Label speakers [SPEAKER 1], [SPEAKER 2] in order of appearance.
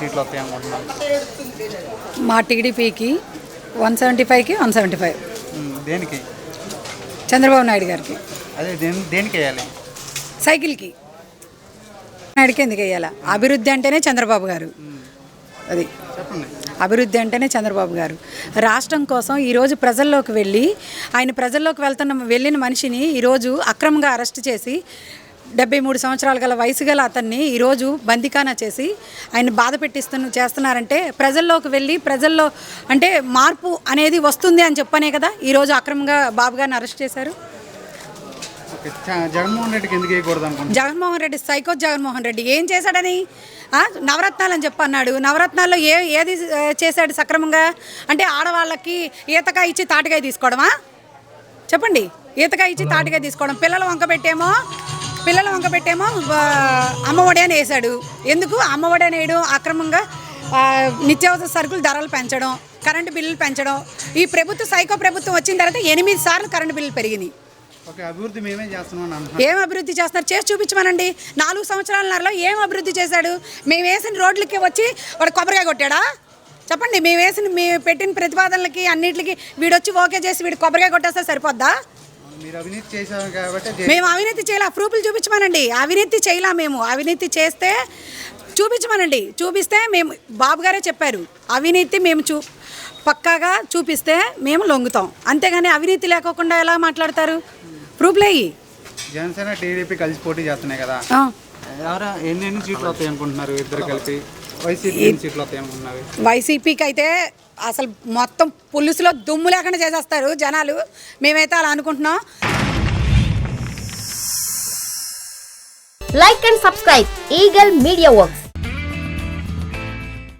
[SPEAKER 1] సీట్లు వస్తాయి అనుకుంటున్నారు
[SPEAKER 2] మా టీడీపీకి వన్ సెవెంటీ ఫైవ్కి వన్ సెవెంటీ ఫైవ్.
[SPEAKER 1] దేనికి?
[SPEAKER 2] చంద్రబాబు నాయుడు గారికి.
[SPEAKER 1] అదే దేని దేనికి వేయాలి?
[SPEAKER 2] సైకిల్కి. నాయుడికి ఎందుకు వేయాలా? అభివృద్ధి అంటేనే చంద్రబాబు గారు. అది. అభివృద్ధి అంటేనే చంద్రబాబు గారు. రాష్ట్రం కోసం ఈరోజు ప్రజల్లోకి వెళ్ళి ఆయన ప్రజల్లోకి వెళ్తున్న వెళ్ళిన మనిషిని ఈరోజు అక్రమంగా అరెస్ట్ చేసి డెబ్బై మూడు సంవత్సరాల గల వయసు గల అతన్ని ఈరోజు బందికానా చేసి ఆయన బాధ పెట్టిస్తున్న చేస్తున్నారంటే ప్రజల్లోకి వెళ్ళి ప్రజల్లో అంటే మార్పు అనేది వస్తుంది అని చెప్పనే కదా ఈరోజు అక్రమంగా బాబు గారిని అరెస్ట్ చేశారు.
[SPEAKER 1] జగన్మోహన్ రెడ్డికి ఎందుకు వేయకూడదు అనుకుంటున్నారు?
[SPEAKER 2] జగన్మోహన్ రెడ్డి సైకో జగన్మోహన్ రెడ్డి ఏం చేశాడని? నవరత్నాలు అని చెప్పి అన్నాడు. నవరత్నాల్లో ఏ ఏది చేశాడు సక్రమంగా? అంటే ఆడవాళ్ళకి ఈతకాయ ఇచ్చి తాటికాయ తీసుకోవడమా? చెప్పండి. ఈతకాయ ఇచ్చి తాటికాయ తీసుకోవడం. పిల్లలు వంక పెట్టేమో? పిల్లలు వంక పెట్టేమో అమ్మఒడి అని వేసాడు ఎందుకు? అమ్మఒడి అని వేయడం అక్రమంగా నిత్యావసర సరుకులు ధరలు పెంచడం కరెంటు బిల్లులు పెంచడం. ఈ ప్రభుత్వం సైకో ప్రభుత్వం వచ్చిన తర్వాత ఎనిమిది సార్లు కరెంటు బిల్లులు పెరిగినాయి.
[SPEAKER 1] అభివృద్ధి మేమే చేస్తున్నాం
[SPEAKER 2] ఏం అభివృద్ధి చేస్తున్నారు? చేసి చూపించమనండి. నాలుగు సంవత్సరాలన్నరలో ఏం అభివృద్ధి చేశాడు? మేము వేసిన రోడ్లకి వచ్చి వాడు కొబ్బరికాయ కొట్టాడా? చెప్పండి మేము వేసిన మేము పెట్టిన ప్రతిపాదనలకి అన్నిటికి వీడొచ్చి ఓకే చేసి వీడు కొబ్బరికాయ కొట్టేస్తే సరిపోద్దా? మేము అవినీతి చేయలే? ప్రూఫ్లు చూపించమనండి. అవినీతి చేయలా మేము? అవినీతి చేస్తే చూపించమనండి. చూపిస్తే మేము బాబు గారే చెప్పారు. అవినీతి మేము చూ పక్కాగా చూపిస్తే మేము లొంగుతాం. అంతేగాని అవినీతి లేకోకుండా ఎలా మాట్లాడతారు? ప్రూఫ్లు
[SPEAKER 1] జనసేన టీడీపీ కలిసి పోటీ చేస్తున్నాయి కదా. ఎన్ని సీట్లు వస్తాయి అనుకుంటున్నారు ఇద్దరు కలిపి?
[SPEAKER 2] వైసీపీకి అయితే అసలు మొత్తం పులుసులో దుమ్ము లేకుండా చేసేస్తారు జనాలు. మేమైతే అలా అనుకుంటున్నాం.
[SPEAKER 3] Like and subscribe. Eagle Media Works.